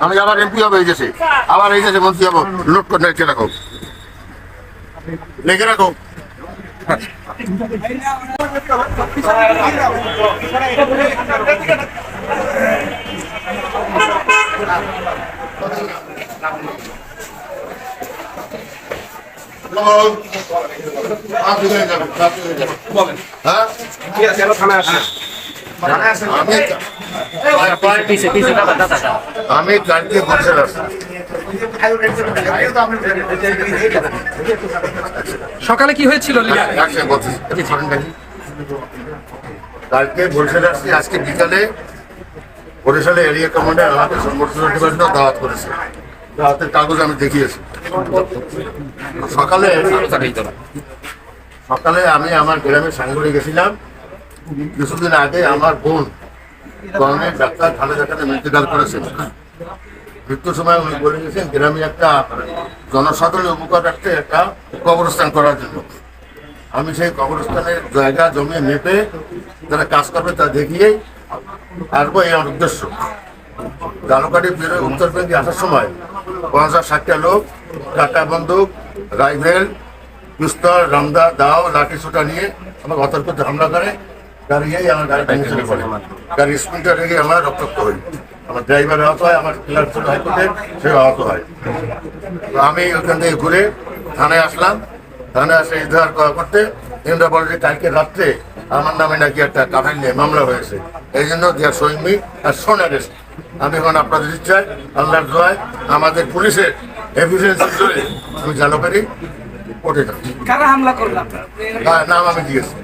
আমি আবার এমপি হবে এই দেশে আবার এই দেশে মন্ত্রী হব নোট করে রেখে রাখো। লিখে রাখো। হয়ে। আমি কালকে বসে আসছি সকালে কি হয়েছিল। কালকে বরিশালে আসছি আজকে বিকালে বরিশালে এরিয়া কমান্ডার আমাকে সংগঠনের জন্য দাওয়াত করেছে। দাওয়াতের কাগজ আমি দেখিয়েছি। সকালে সকালে আমি আমার গ্রামের সাংগঠে গেছিলাম কিছুদিন আগে আমার বোন গভর্নমেন্ট ডাক্তার খালেদা খানে মৃত্যুদান করেছেন মৃত্যুর সময় উনি বলে গেছেন, গ্রামে একটা জনসাধারণের উপকার রাখতে একটা কবরস্থান করার জন্য। আমি সেই কবরস্থানের জায়গা জমি মেপে যারা কাজ করবে তা দেখিয়ে আসব এই আমার উদ্দেশ্য। জালুকাটি বেরোয় উত্তর ব্যাংকে আসার সময় পঞ্চাশ ষাটটা লোক, টাটা বন্দুক, রাইফেল, পিস্তল, রামদা, দাও লাঠি ছোটা নিয়ে আমাকে অতর্ক হামলা করে। গাড়ি এই আমার গাড়ি ভেঙে চলে পড়ে গাড়ি স্পিডটা রেখে আমার রক্তাক্ত হই। আমার ড্রাইভার আহত হয় আমার ক্লার্ক ছিল হাইকোর্টের সে আহত হয়। তো আমি ওখান থেকে ঘুরে থানায় আসলাম। থানায় আসে ইধার করতে এমরা বলে যে কালকে রাত্রে আমার নামে নাকি একটা কাফেল নিয়ে মামলা হয়েছে। এই জন্য দেয়ার সৈমি আর সোন অ্যারেস্ট। আমি এখন আপনাদের ইচ্ছায় আল্লাহর দোয়ায় আমাদের পুলিশের এফিসিয়েন্সি ধরে আমি জানো পারি যাচ্ছি। কারা হামলা করলাম হ্যাঁ, নাম আমি দিয়েছি।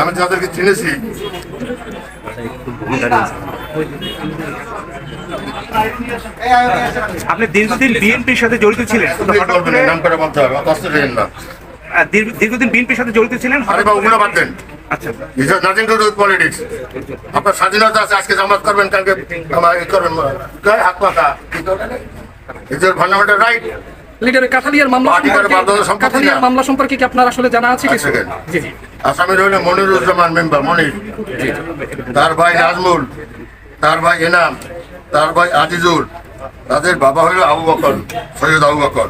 আমি যাদেরকে চিনেছি। আপনি দীর্ঘদিন বিএনপির সাথে জড়িত ছিলেন? নাম করে বলতে হবে না। দীর্ঘদিন বিএনপির সাথে জড়িত ছিলেন? আরে বাবু ওগুলো বাদ দেন। আচ্ছা। Is nothing to do politics আপনার স্বাধীনতা আছে আজকে জামাত করবেন কালকে আমার ই করবেন হাত পাকা? Is your fundamental right leader কাঠালিয়ার মামলা কাঠালিয়ার মামলা সম্পর্কে কি আপনার আসলে জানা আছে কিছু। জি জি। আসামের হইলে মনিরুজ্জামান মেম্বার মনির। তার ভাই নাজমুল তার ভাই এনাম তার ভাই আজিজুল তাদের বাবা হইল আবু বকর সৈয়দ আবু বকর।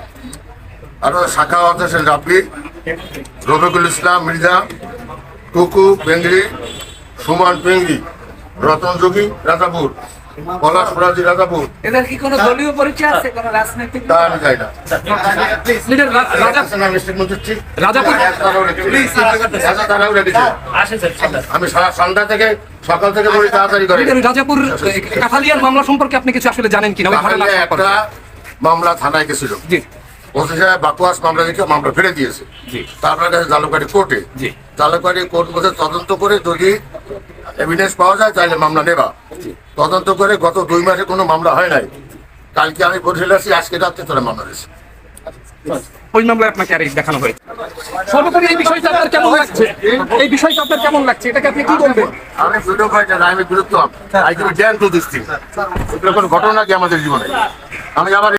আরও শাখা হোসেন রাব্বি রফিকুল ইসলাম মির্জা টুকু পেঙ্গড়ি সুমন পেঙ্গড়ি রতন যোগী রাজাপুর। পলাশ ফরাজি রাজাপুর এদের কি কোনো দলীয় পরিচয় আছে? কোনো রাজনৈতিক তা আমি যাই না। লিডার রাজাপুর আমি সারা সন্ধ্যা থেকে সকাল থেকে বলি তাড়াতাড়ি করে রাজাপুর কাঠালিয়ার মামলা সম্পর্কে আপনি কিছু আসলে জানেন কিনা? ওই ঘটনা একটা মামলা থানায় গেছিল জি। ওসি সাহেব বাকুয়াস মামলা দেখে মামলা ফেলে দিয়েছে। জি। তারপরে গেছে জালুকাটি কোর্টে জি। জালুকাটি কোর্ট বসে তদন্ত করে যদি এভিডেন্স পাওয়া যায় তাহলে মামলা নেবা। তদন্ত করে গত দুই মাসে কোনো মামলা হয় নাই। কালকে আমি বরিশালে আসি আজকে রাত্রে তোরা মামলা ওই মামলায় আপনাকে আরেক দেখানো হয়েছে। সর্বোপরি এই বিষয়টা আপনার কেমন লাগছে? এই বিষয়টা আপনার কেমন লাগছে? এটাকে আপনি কি বলবেন? আমি আমার ফাইটার আমি বিরক্ত I can done to this thing কোনো ঘটনা কি আমাদের জীবনে? আমি আবার